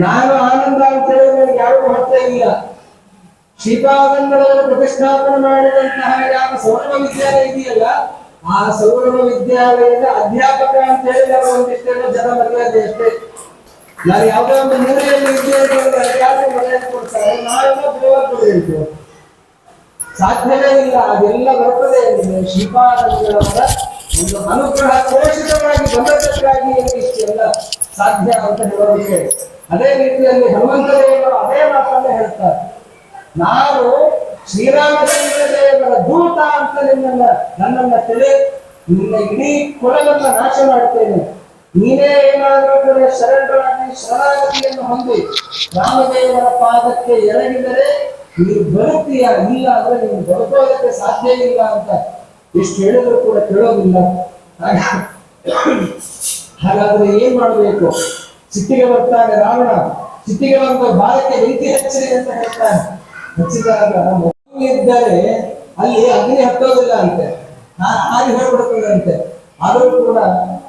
ನಾನು ಆನಂದ ಅಂತ ಹೇಳಿದ್ರೆ ನನಗೆ ಯಾರಿಗೂ ಮಹತ್ವ ಇಲ್ಲ. ಶ್ರೀಪಾದಂಗಳವರು ಪ್ರತಿಷ್ಠಾಪನೆ ಮಾಡಿದಂತಹ ಯಾವ ಸೌರಭ ವಿದ್ಯಾಲಯ ಇದೆಯಲ್ಲ ಆ ಸೌರಭ ವಿದ್ಯಾಲಯದ ಅಧ್ಯಾಪಕ ಅಂತ ಹೇಳಿ ನಾನು ಒಂದಿಷ್ಟೇನೋ ಜನ ಮರ್ಯಾದೆ ಅಷ್ಟೇ. ನಾನು ಯಾವುದೋ ಒಂದು ಮೂಲೆಯಲ್ಲಿ ವಿದ್ಯಾರ್ಥಿಗಳು ಯಾರು ಮರ್ಯಾದೆ ಕೊಡ್ತಾರೆ. ನಾವೆಲ್ಲ ದೇವರು ಹೇಳ್ತೇವೆ. ಸಾಧ್ಯವೇ ಇಲ್ಲ. ಅದೆಲ್ಲ ಬರ್ತದೆ ಶ್ರೀಪಾದಂಗಳವರ ಒಂದು ಅನುಗ್ರಹ ಪೋಷಿತವಾಗಿ ಬಂದದಕ್ಕಾಗಿ ಇಷ್ಟೆಲ್ಲ ಸಾಧ್ಯ ಅಂತ ಹೇಳೋದಕ್ಕೆ. ಅದೇ ರೀತಿಯಲ್ಲಿ ಹನುಮಂತ ದೇವರು ಅದೇ ಮಾತನ್ನ ಹೇಳ್ತಾರೆ. ನಾನು ಶ್ರೀರಾಮಚಂದ್ರ ದೇವರ ದೂತ ಅಂತ ನಿನ್ನನ್ನ ನನ್ನನ್ನ ತಲೆ, ನಿನ್ನ ಇಡೀ ಕುಲವನ್ನ ನಾಶ ಮಾಡ್ತೇನೆ ನೀನೇ ಏನಾದರೂ ಶರಣರಾಗಿ ಶರಣಾಗತಿಯನ್ನು ಹೊಂದಿ, ರಾಮದೇವರ ಪಾದಕ್ಕೆ ಎರಗಿದರೆ ನೀನು ಬರುತ್ತೀಯ? ಇಲ್ಲ ಅಂದ್ರೆ ನೀನು ಬದುಕೋದಕ್ಕೆ ಸಾಧ್ಯ ಇಲ್ಲ ಅಂತ ಎಷ್ಟು ಹೇಳಿದ್ರು ಕೂಡ ಕೇಳೋದಿಲ್ಲ. ಹಾಗೆ- ಹಾಗಾದ್ರೆ ಏನ್ ಮಾಡಬೇಕು? ಸಿಟ್ಟಿಗೆ ಬರ್ತಾನೆ ರಾವಣ. ಸಿಟ್ಟಿಗೆ ಬಂದು ಬಾಲಕ್ಕೆ ಬೆಂಕಿ ಹಚ್ಚಿದೆ ಅಂತ ಹೇಳ್ತಾನೆ. ಹಚ್ಚಿದಾಗ ಇದ್ದರೆ, ಅಲ್ಲಿ ಅಗ್ನಿ ಹತ್ತೋದಿಲ್ಲ ಅಂತೆ. ನಾನು ಹಾರಿ ಹೇಳ್ಬಿಡ್ತೇನೆ ಆದರೂ ಕೂಡ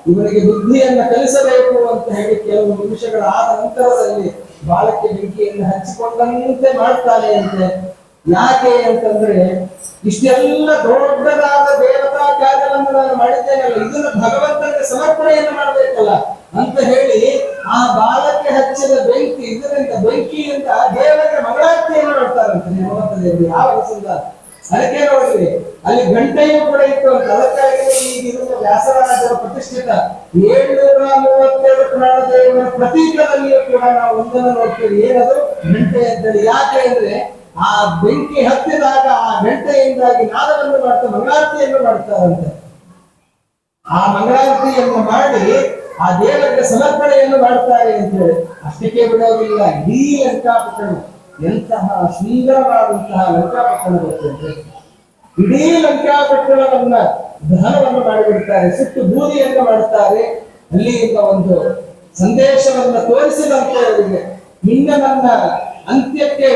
ಇವರಿಗೆ ಬುದ್ಧಿಯನ್ನು ಕಲಿಸಬೇಕು ಅಂತ ಹೇಳಿ ಕೆಲವು ನಿಮಿಷಗಳ ಆದ ನಂತರದಲ್ಲಿ ಬಾಲಕ್ಕೆ ಬೆಂಕಿಯನ್ನು ಹಚ್ಚಿಕೊಂಡಂತೆ ಮಾಡ್ತಾನೆ ಅಂತೆ. ಯಾಕೆ ಅಂತಂದ್ರೆ, ಇಷ್ಟೆಲ್ಲ ದೊಡ್ಡದಾದ ದೇವತಾ ಕಾರ್ಯವನ್ನು ನಾನು ಮಾಡಿದ್ದೇನಲ್ಲ ಇದನ್ನು ಭಗವಂತನಿಗೆ ಸಮರ್ಪಣೆಯನ್ನು ಮಾಡಬೇಕಲ್ಲ ಅಂತ ಹೇಳಿ ಆ ಬಾಲಕ್ಕೆ ಹಚ್ಚಿದ ಬೆಂಕಿ, ಇದರಿಂದ ಬೆಂಕಿಯಿಂದ ದೇವರಿಗೆ ಮಂಗಳಾರತಿಯನ್ನು ಮಾಡ್ತಾರಂತೆ ಹನುಮಂತ ದೇವರು ಯಾವ ರಸದ ಅದಕ್ಕೆ ನೋಡ್ರಿ, ಅಲ್ಲಿ ಗಂಟೆಯೂ ಕೂಡ ಇತ್ತು ಅಂತ. ಅದಕ್ಕಾಗಿ ಈಗ ಇರುವ ವ್ಯಾಸರಾಜರ ಪ್ರತಿಷ್ಠಿತ ಏಳ್ನೂರ ಮೂವತ್ತೆರಡು ಪ್ರಾಣದೇವರ ಪ್ರತೀಕದಲ್ಲಿಯೂ ಕೂಡ ನಾವು ಒಂದನ್ನು ನೋಡ್ತೀವಿ. ಏನದು? ಗಂಟೆ ಅಂತೇಳಿ. ಯಾಕೆ ಅಂದ್ರೆ ಆ ಬೆಂಕಿ ಹತ್ತಿದಾಗ ಆ ಗಂಟೆಯಿಂದಾಗಿ ನಾದವನ್ನು ಮಾಡ್ತಾ ಮಂಗಳಾರತಿಯನ್ನು ಮಾಡ್ತಾರಂತೆ ಆ ಮಂಗಳಾರತಿಯನ್ನು ಮಾಡಿ ಆ ದೇವರಿಗೆ ಸಮರ್ಪಣೆಯನ್ನು ಮಾಡ್ತಾರೆ ಅಂತ ಹೇಳಿ. ಅಷ್ಟಕ್ಕೆ ಬಿಡೋದಿಲ್ಲ, ಇಡೀ ಲಂಕಾಪಟ್ಟಣ ಎಂತಹ ಸುಂದರವಾದಂತಹ ಲಂಕಾಪಟ್ಟಣ ಗೊತ್ತಂತೆ ಇಡೀ ಲಂಕಾಪಟ್ಟಣವನ್ನ ದಹನವನ್ನು ಮಾಡಿಬಿಡ್ತಾರೆ, ಸುಟ್ಟು ಬೂದಿಯನ್ನು ಮಾಡುತ್ತಾರೆ ಅಲ್ಲಿಯಿಂದ ಒಂದು ಸಂದೇಶವನ್ನು ತೋರಿಸಿದಂತೆ ಅವರಿಗೆ, ನಿನ್ನ ನನ್ನ ಅಂತ್ಯಕ್ಕೆ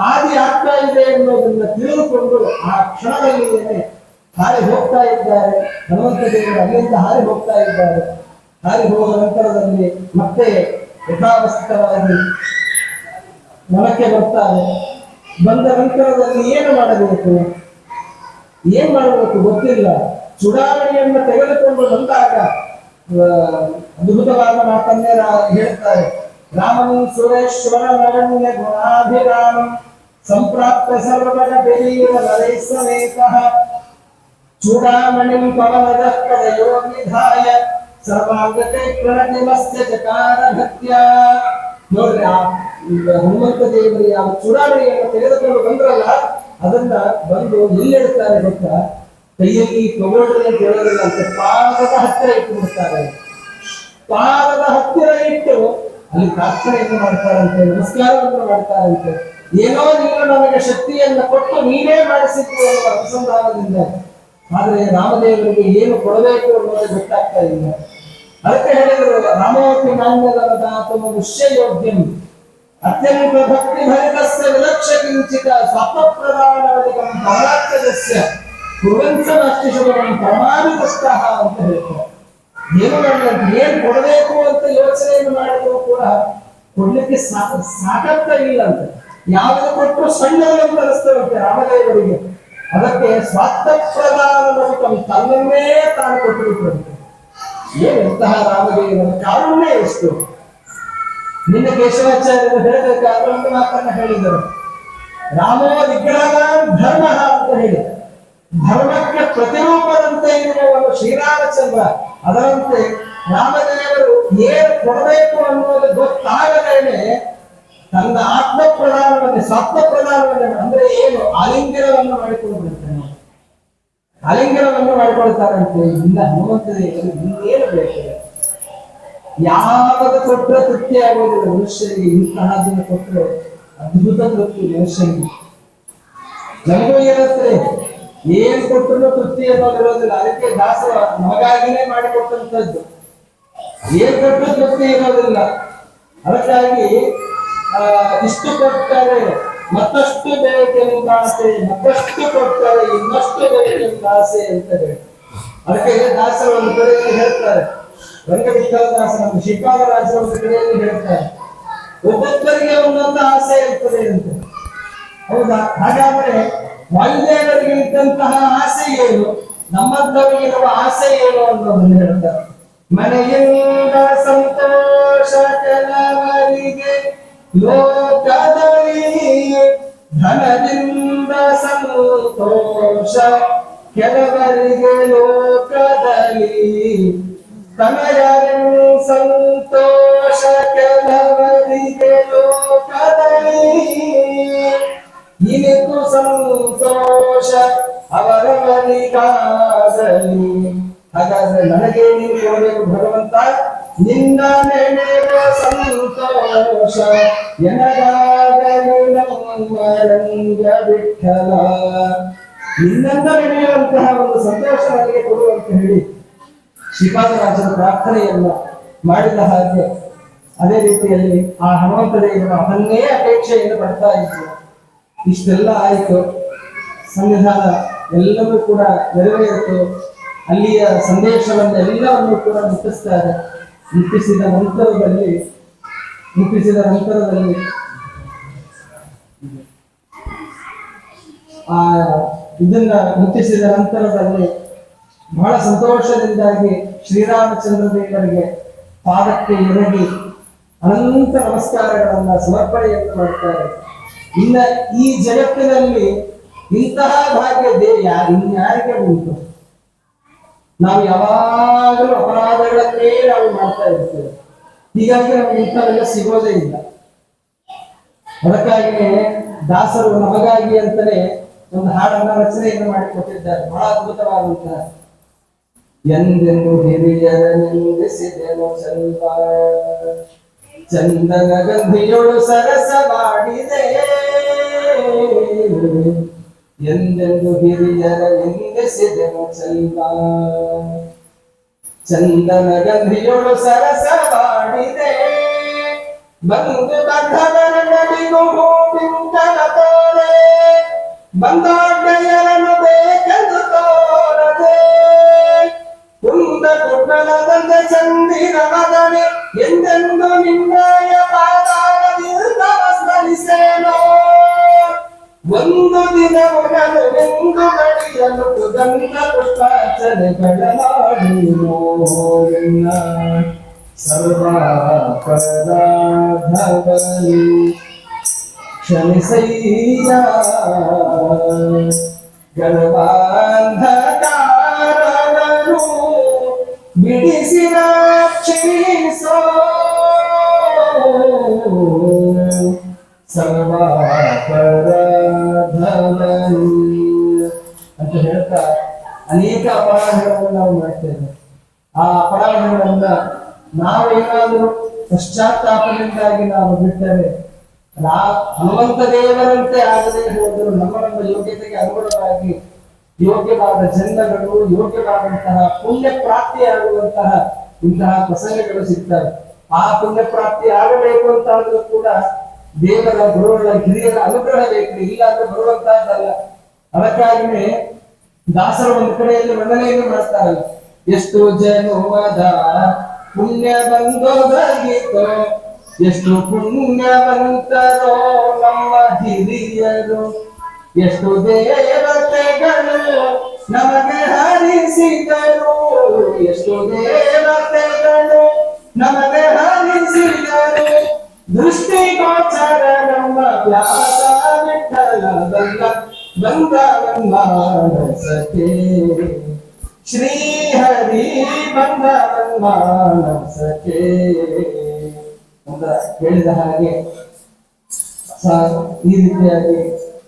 ಆದಿ ಆಗ್ತಾ ಇದೆ ಅನ್ನೋದನ್ನ ತಿಳಿದುಕೊಂಡು ಆ ಕ್ಷಣದಲ್ಲಿಯೇ ಹಾರಿ ಹೋಗ್ತಾ ಇದ್ದಾರೆ, ಹನುಮಂತ ದೇವರು ಅಲ್ಲಿಂದ ಹಾರಿ ಹೋಗ್ತಾ ಇದ್ದಾರೆ. ಹಾರಿ ಹೋದ ನಂತರದಲ್ಲಿ ಮತ್ತೆ ಯಥಾವಸ್ಥಿತವಾಗಿ ಮನಕ್ಕೆ ಬರ್ತಾರೆ. ಬಂದ ನಂತರದಲ್ಲಿ ಏನು ಮಾಡಬೇಕು? ಏನ್ ಮಾಡಬೇಕು ಗೊತ್ತಿಲ್ಲ. ಚುಡಾವಣೆಯನ್ನು ತೆಗೆದುಕೊಂಡು ಬಂದಾಗ ಅದ್ಭುತವಾದ ಮಾತನ್ನೇ ರಾ- ನರಣ್ಯ ಗುಣಾಭಿರಾಮಂ ಸಂಪ್ರಾಪ್ತ ಸರ್ವದ ಬೆಲೀರ ನರೇಶನೇಕಃ ಚೂಡಾಮಣಿಂ ಪವನದ ಪದಯೋ ನಿಧಾಯ ಸರ್ವಾಂಗತೆ ಪ್ರಣತಿಮಸ್ಯ ಚಕಾರ ಭಕ್ತ್ಯ ನೋಡ್ರಿ, ಆ ಹನುಮಂತ ದೇವರು ಯಾವ ಚೂಡಾಮಣಿಯನ್ನು ತೆಗೆದುಕೊಂಡು ಬಂದ್ರಲ್ಲ, ಅದನ್ನ ಬಂದು ಎಲ್ಲಿಡ್ತಾರೆ ಗೊತ್ತ? ಕೈಯಲ್ಲಿ ತಗೊಳ್ರಿ ಅಂತ ಹೇಳೋದಿಲ್ಲ ಅಂತ ಪಾದದ ಹತ್ತಿರ ಇಟ್ಟು ಬಿಡ್ತಾರೆ. ಪಾದದ ಹತ್ತಿರ ಇಟ್ಟು ಅಲ್ಲಿ ಪ್ರಾರ್ಥನೆಯನ್ನು ಮಾಡ್ತಾರಂತೆ, ನಮಸ್ಕಾರವನ್ನು ಮಾಡ್ತಾರಂತೆ. ಏನೋ ನೀನು ನನಗೆ ಶಕ್ತಿಯನ್ನು ಕೊಟ್ಟು ನೀನೇ ಮಾಡಿಸಿದ್ದು ಅನ್ನುವ ಅನುಸಂಧಾನದಿಂದ. ಆದರೆ ರಾಮದೇವರಿಗೆ ಏನು ಕೊಡಬೇಕು ಅನ್ನೋದು ಗೊತ್ತಾಗ್ತಾ ಇಲ್ಲ. ಅದಕ್ಕೆ ಹೇಳಿದ್ರು ರಾಮೋಪಿ ನಾಣ್ಯದ ಮುಷ್ಯಯೋಗ್ಯಂ ಅತ್ಯಂತ ಭಕ್ತಿ ಭರಿತಸ್ಯ ವಿಲಕ್ಷ ಕಿಂಚಿತ ಸ್ವಪ್ರದಾನವಧಿಕಂ ಪರಾತ್ಯಜಸ್ಯ ಕುರುವಂತನಷ್ಟಿಶುಭಂ ಪ್ರಮಾಣಿತಸ್ಥಃ ಅಂತ ಹೇಳ್ತಾರೆ ಏನು ಮಾಡಲ್ಲ ಏನ್ ಕೊಡಬೇಕು ಅಂತ ಯೋಚನೆಯನ್ನು ಮಾಡಿದ್ರು ಕೂಡ ಕೊಡ್ಲಿಕ್ಕೆ ಸಾಕತ್ತ ಇಲ್ಲ ಅಂತ ಯಾವುದು ಕೊಟ್ಟರು ಸಣ್ಣದು ಅಂತ ಅನಿಸ್ತದಂತೆ ರಾಮದೇವರಿಗೆ. ಅದಕ್ಕೆ ಸ್ವಾರ್ಥ ಪ್ರಧಾನ ತನ್ನನ್ನೇ ತಾನು ಕೊಟ್ಟಿರುತ್ತಂತೆ ಏನು ಎಂತಹ ರಾಮದೇವರ ಕಾರುಣ್ಯ ಎಷ್ಟು? ನಿನ್ನ ಕೇಶವಾಚಾರ್ಯರು ಹೇಳಬೇಕಾದ್ರೆ ಒಂದು ಮಾತನ್ನ ಹೇಳಿದರು. ರಾಮೋ ವಿಗ್ರಹ ಧರ್ಮ ಅಂತ ಹೇಳಿ ಧರ್ಮಕ್ಕೆ ಪ್ರತಿರೂಪದಂತೆ ಇರುವವನು ಶ್ರೀರಾಮಚಂದ್ರ. ಅದರಂತೆ ರಾಮದೇವರು ಏನು ಕೊಡಬೇಕು ಅನ್ನೋದು ಗೊತ್ತಾಗದೇನೆ ತನ್ನ ಆತ್ಮ ಪ್ರಧಾನವನ್ನೇ ಸತ್ವ ಪ್ರಧಾನವನ್ನೇ ಅಂದ್ರೆ ಏನು? ಆಲಿಂಗನವನ್ನು ಮಾಡಿಕೊಂಡು ಆಲಿಂಗನವನ್ನು ಮಾಡಿಕೊಳ್ತಾರಂತೆ ಇಲ್ಲ ಹನುಮಂತದೇವರು ಇನ್ನೇನು ಬೇಕು? ಯಾವಾಗ ಕೊಟ್ಟರೆ ತೃಪ್ತಿ ಆಗೋದಿಲ್ಲ ಮನುಷ್ಯರಿಗೆ ದಿನ ಕೊಟ್ಟರೆ ಅದ್ಭುತ ತೃಪ್ತಿ ಮನುಷ್ಯನಿಗೆ. ನಮಗೂ ಇರುತ್ತೆ ಏನ್ ಕೊಟ್ಟರು ತೃಪ್ತಿ ಅನ್ನೋದಿರೋದಿಲ್ಲ. ಅದಕ್ಕೆ ದಾಸ ನಮಗಾಗಿನೇ ಮಾಡಿಕೊಟ್ಟಂತದ್ದು ಏನ್ ಕೊಟ್ಟರು ತೃಪ್ತಿ ಇರೋದಿಲ್ಲ ಅದಕ್ಕಾಗಿ ಆ, ಇಷ್ಟು ಕೊಡ್ತಾರೆ ಮತ್ತಷ್ಟು ಬೇಕೆಂಬ ಆಸೆ ಮತ್ತಷ್ಟು ಕೊಡ್ತಾರೆ ಇನ್ನಷ್ಟು ಬೇಕೆಂಬ ಆಸೆ ಅಂತ ಹೇಳಿ. ಅದಕ್ಕೆ ದಾಸರ ಒಂದು ಕಡೆಯಲ್ಲಿ ಹೇಳ್ತಾರೆ. ರಂಗವಿಠಲದಾಸ ದಾಸರ ಶ್ರೀಪಾದರಾಜರ ಒಂದು ಕಡೆಯಲ್ಲಿ ಹೇಳ್ತಾರೆ. ಒಬ್ಬೊಬ್ಬರಿಗೆ ಒಂದೊಂದು ಆಸೆ ಇರ್ತದೆ ಅಂತ. ಹೌದಾ? ಹಾಗಾದ್ರೆ ವಾಯುದೇವರಿಗೆ ಇದ್ದಂತಹ ಆಸೆ ಏನು? ನಮ್ಮಂತವರಿಗಿರುವ ಆಸೆ ಏನು ಅನ್ನೋದನ್ನು ಹೇಳ್ತಾರೆ. ಮನೆಯಿಂದ ಸಂತೋಷ ಕೆಲವರಿಗೆ ಲೋಕದಲ್ಲಿ ಧನದಿಂದ ಸಂತೋಷ ಕೆಲವರಿಗೆ ಲೋಕದಲ್ಲಿ ತನಯರು ಸಂತೋಷ ಸಂತೋಷ. ಅವರವರಿಗಾಗಲಿ ಹಾಗಾದ್ರೆ ನನಗೆ ನೀನು ಕೊಡಬೇಕು ಭಗವಂತ. ನಿನ್ನ ನೆನೆವ ಸಂತೋಷ. ಎನಗಾಗಲಿ ನಮ್ಮ ರಂಗ ವಿಠಲ. ನಿನ್ನನ್ನ ನೆನೆಯುವಂತಹ ಒಂದು ಸಂತೋಷ ನನಗೆ ಕೊಡುವಂತ ಹೇಳಿ ಶ್ರೀಪಾದರಾಜರ ಪ್ರಾರ್ಥನೆಯನ್ನ ಮಾಡಿದ ಹಾಗೆ ಅದೇ ರೀತಿಯಲ್ಲಿ ಆ ಹನುಮಂತ ದೇವರು ಅದನ್ನೇ ಅಪೇಕ್ಷೆಯನ್ನು ಪಡ್ತಾ ಇದ್ರು ಇಷ್ಟೆಲ್ಲ ಆಯಿತು. ಸಂವಿಧಾನ ಎಲ್ಲವೂ ಕೂಡ ನೆರವೇರಿತು. ಅಲ್ಲಿಯ ಸಂದೇಶವನ್ನು ಎಲ್ಲವನ್ನು ಕೂಡ ಮುಟ್ಟಿಸ್ತಾರೆ ಮುಟ್ಟಿಸಿದ ನಂತರದಲ್ಲಿ ಮುಟ್ಟಿಸಿದ ನಂತರದಲ್ಲಿ ಆ ಇದನ್ನ ಮುಟ್ಟಿಸಿದ ನಂತರದಲ್ಲಿ ಬಹಳ ಸಂತೋಷದಿಂದಾಗಿ ಶ್ರೀರಾಮಚಂದ್ರ ದೇವರಿಗೆ ಪಾದಕ್ಕೆ ಎರಗಿ ಅನಂತ ನಮಸ್ಕಾರಗಳನ್ನ ಸಮರ್ಪಣೆಯನ್ನು ಮಾಡ್ತಾರೆ. ಇನ್ನ ಈ ಜಗತ್ತಿನಲ್ಲಿ ಇಂತಹ ಭಾಗ್ಯ ದೇ ಯಾ ಇನ್ಯಾರಿಗೆ ಉಂಟು? ನಾವು ಯಾವಾಗಲೂ ಅಪರಾಧಗಳನ್ನೇ ನಾವು ಮಾಡ್ತಾ ಇರ್ತೇವೆ. ಹೀಗಾಗಿ ನಮ್ಗೆ ಇಂಥವೆಲ್ಲ ಸಿಗೋದೇ ಇಲ್ಲ. ಅದಕ್ಕಾಗಿಯೇ ದಾಸರು ನಮಗಾಗಿ ಅಂತಾನೆ ಒಂದು ಹಾಡನ್ನ ರಚನೆಯನ್ನು ಮಾಡಿಕೊಟ್ಟಿದ್ದಾರೆ. ಬಹಳ ಅದ್ಭುತವಾದಂತಹ. ಎಂದೆಂದು ಹಿರಿಯರ ನಿಂದಿಸಿದೆನು ಚಂದ ಚಂದನ ಗಂಧಿಯೊಳು ಸರಸ ಮಾಡಿದೆ. ಎಂದೆಂದು ಹಿರಿಯರ ನಿಂದಿಸಿದೆನು ಚಂದ ಚಂದನ ಗಂಧಿಯೊಳು ಸರಸ ಮಾಡಿದೆ ಬಂದು ಬಂಧವರ ನದಿಗೂ ಹೂವಿಂಕನ ತೋರೆ ಬಂದಾಡ್ಯರನ್ನು ಬೇಕೆಂದು ತೋರದೆ ಕುಂದ ಕುಡ್ಡಲದಂದ ಚಂದಿರ ಮಗನೆ ಎಂದೆಂದು ನಿನ್ನಯ ಪಾದಾರದಿಂದ ಸ್ಮರಿಸೇನೋ ಒಂದು ದಿನ ಉಡಲು ಎಂದು ಗಡಿಯಲು ಕುದಂತ ಪುಷ್ಪಾರ್ಚನೆಗಳ ಮಾಡಿನೋ ಎನ್ನ ಸರ್ವಾಪರಾಧವನಿ ಕ್ಷಮಿಸಯ್ಯ ಗರ್ಭಾಂಧಕಾರವನ್ನು ಬಿಡಿಸಿ ರಕ್ಷಿಸೋ ಸರ್ವಾಪರಾಧವನಿ ಅನೇಕ ಅಪರಾಧಗಳನ್ನು ನಾವು ಮಾಡ್ತೇವೆ ಆ ಅಪರಾಧಗಳನ್ನ ನಾವೇನಾದರೂ ಪಶ್ಚಾತ್ತಾಪದಿಂದಾಗಿ ನಾವು ಬಿಟ್ಟರೆ ಹನುಮಂತ ದೇವರಂತೆ ಆಗದೆ ಹೋದರೂ ನಮ್ಮ ನಮ್ಮ ಯೋಗ್ಯತೆಗೆ ಅನುಗುಣವಾಗಿ ಯೋಗ್ಯವಾದ ಜನ್ಮಗಳು, ಯೋಗ್ಯವಾದಂತಹ ಪುಣ್ಯ ಪ್ರಾಪ್ತಿಯಾಗುವಂತಹ ಇಂತಹ ಪ್ರಸಂಗಗಳು ಸಿಗ್ತವೆ. ಆ ಪುಣ್ಯ ಪ್ರಾಪ್ತಿ ಆಗಬೇಕು ಅಂತ ಆದ್ರೂ ಕೂಡ ದೇವರ ಗುರುಗಳ ಹಿರಿಯರ ಅನುಗ್ರಹ ಬೇಕು. ಇಲ್ಲ ಅಂದ್ರೆ ಬರುವಂತಹದ್ದಲ್ಲ. ಅದಕ್ಕಾಗಿಯೇ ದಾಸರು ಒಂದು ಕಡೆಯಲ್ಲಿ ವರ್ಣನೆಯನ್ನು ಮಾಡ್ತಾರಲ್ಲ ಎಷ್ಟು ಜನುವದ ಪುಣ್ಯ ಬಂದೋದಾಗಿತ್ತು ಎಷ್ಟು ಪುಣ್ಯವಂತರೋ ನಮ್ಮ ಹಿರಿಯರು. ಎಷ್ಟು ದೇವತೆಗಳು ನಮಗೆ ಹರಿಸಿದರು, ಎಷ್ಟು ದೇವತೆಗಳು ನಮಗೆ ಹರಿಸಿದರು. ದೃಷ್ಟಿಗೋಚರ ನಮ್ಮ ವ್ಯಾಸ ವಿಠಲದಲ್ಲ ಬಂದ ನಮ್ಮ ರಸಕ್ಕೆ ಶ್ರೀ ಹರಿ ಬಂದ ನಮ್ಮ ರಸಕ್ಕೆ ಅಂತ ಹೇಳಿದ ಹಾಗೆ ಈ ರೀತಿಯಾಗಿ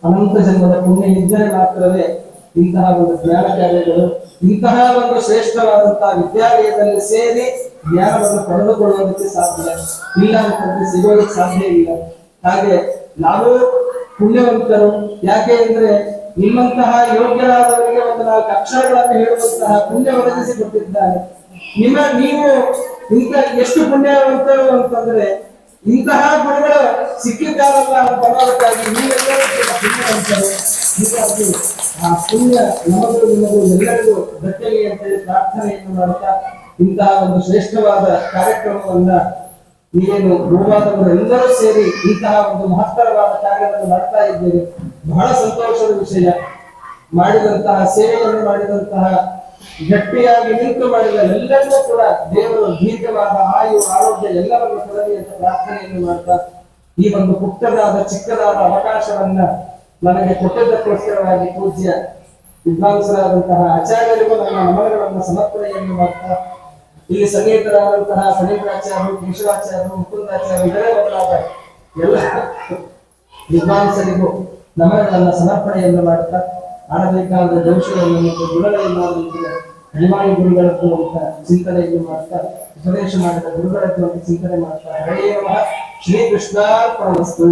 ಅನಂತ ಜನ್ಮದ ಪುಣ್ಯ ಇದ್ದರೆ ಮಾತ್ರವೇ ಇಂತಹ ಒಂದು ಜ್ಞಾನ ಕಾರ್ಯಗಳು, ಇಂತಹ ಒಂದು ಶ್ರೇಷ್ಠವಾದಂತಹ ವಿದ್ಯಾಲಯದಲ್ಲಿ ಸೇರಿ ಜ್ಞಾನವನ್ನು ಪಡೆದುಕೊಳ್ಳುವುದಕ್ಕೆ ಸಾಧ್ಯ. ಇಲ್ಲ ಅಂತಂದ್ರೆ ಸಿಗೋದಕ್ಕೆ ಸಾಧ್ಯ ಇಲ್ಲ. ಹಾಗೆ ನಾವು ಪುಣ್ಯವಂತರು. ಯಾಕೆ ಅಂದ್ರೆ ನಿಮ್ಮಂತಹ ಯೋಗ್ಯರಾದವರಿಗೆ ಒಂದು ನಾವು ಅಕ್ಷರಗಳನ್ನು ಹೇಳುವಂತಹ ಪುಣ್ಯ ಒದಗಿಸಿ ಕೊಟ್ಟಿದ್ದಾರೆ. ನಿಮ್ಮ ನೀವು ಇಂತ ಎಷ್ಟು ಪುಣ್ಯವಂತರು ಅಂತಂದ್ರೆ ಇಂತಹ ಗುಣಗಳು ಸಿಕ್ಕಿದ್ದಾರಲ್ಲ ಬರೋದಕ್ಕಾಗಿ ನೀವೆಲ್ಲರೂ ಪುಣ್ಯವಂತರು. ಹೀಗಾಗಿ ಆ ಪುಣ್ಯ ನಮಗೂ ನಿಮಗೂ ಎಲ್ಲರಿಗೂ ಅಂತ ಅಂತೇಳಿ ಪ್ರಾರ್ಥನೆಯನ್ನು ಮಾಡುತ್ತಾ ಇಂತಹ ಒಂದು ಶ್ರೇಷ್ಠವಾದ ಕಾರ್ಯಕ್ರಮವನ್ನ ಗುರುವಾದವರು ಎಲ್ಲರೂ ಸೇರಿ ಇಂತಹ ಒಂದು ಮಹತ್ತರವಾದ ಕಾರ್ಯವನ್ನು ಮಾಡ್ತಾ ಇದ್ದೇವೆ. ಬಹಳ ಸಂತೋಷದ ವಿಷಯ. ಮಾಡಿದಂತಹ ಸೇವೆಯನ್ನು ಮಾಡಿದಂತಹ ಗಟ್ಟಿಯಾಗಿ ನಿಂತು ಮಾಡಿದ ಎಲ್ಲರಿಗೂ ಕೂಡ ದೇವರು ದೀರ್ಘವಾದ ಆಯು, ಆರೋಗ್ಯ ಎಲ್ಲವನ್ನು ಕೊಡಲಿ ಅಂತ ಪ್ರಾರ್ಥನೆಯನ್ನು ಮಾಡ್ತಾ ಈ ಒಂದು ಪುಟ್ಟದಾದ, ಚಿಕ್ಕದಾದ ಅವಕಾಶವನ್ನ ನನಗೆ ಕೊಟ್ಟದ್ದಕ್ಕೋಸ್ಕರವಾಗಿ ಪೂಜ್ಯ ವಿದ್ವಾಂಸರಾದಂತಹ ಆಚಾರ್ಯರಿಗೂ ನನ್ನ ನಮನಗಳನ್ನು ಸಮರ್ಪಣೆಯನ್ನು ಮಾಡ್ತಾ ಇಲ್ಲಿ ಸಮೇತರಾದಂತಹ ಸಮೇತಾಚಾರ್ಯರು ಕೇಶವಾಚಾರ್ಯರು ಮುಕುಂದಾಚಾರ್ಯರು ಇದರೇ ಬದಲಾದ ಎಲ್ಲ ವಿದ್ವಾಂಸರಿಗೂ ನಮನಗಳನ್ನ ಸಮರ್ಪಣೆಯನ್ನು ಮಾಡುತ್ತಾ ಆಡಬೇಕಾದ ದೋಷಗಳನ್ನು ಮತ್ತು ಗುಣಗಳನ್ನಾದ ಅಭಿಮಾನಿ ಗುರುಗಳದ್ದು ಅಂತ ಚಿಂತನೆಯನ್ನು ಮಾಡ್ತಾ, ಉಪದೇಶ ಮಾಡಿದ ಗುರುಗಳದ್ದು ಚಿಂತನೆ ಮಾಡ್ತಾ ಹರೇ ನಮಃ. ಶ್ರೀ ಕೃಷ್ಣಾರ್ಪಣಮಸ್ತು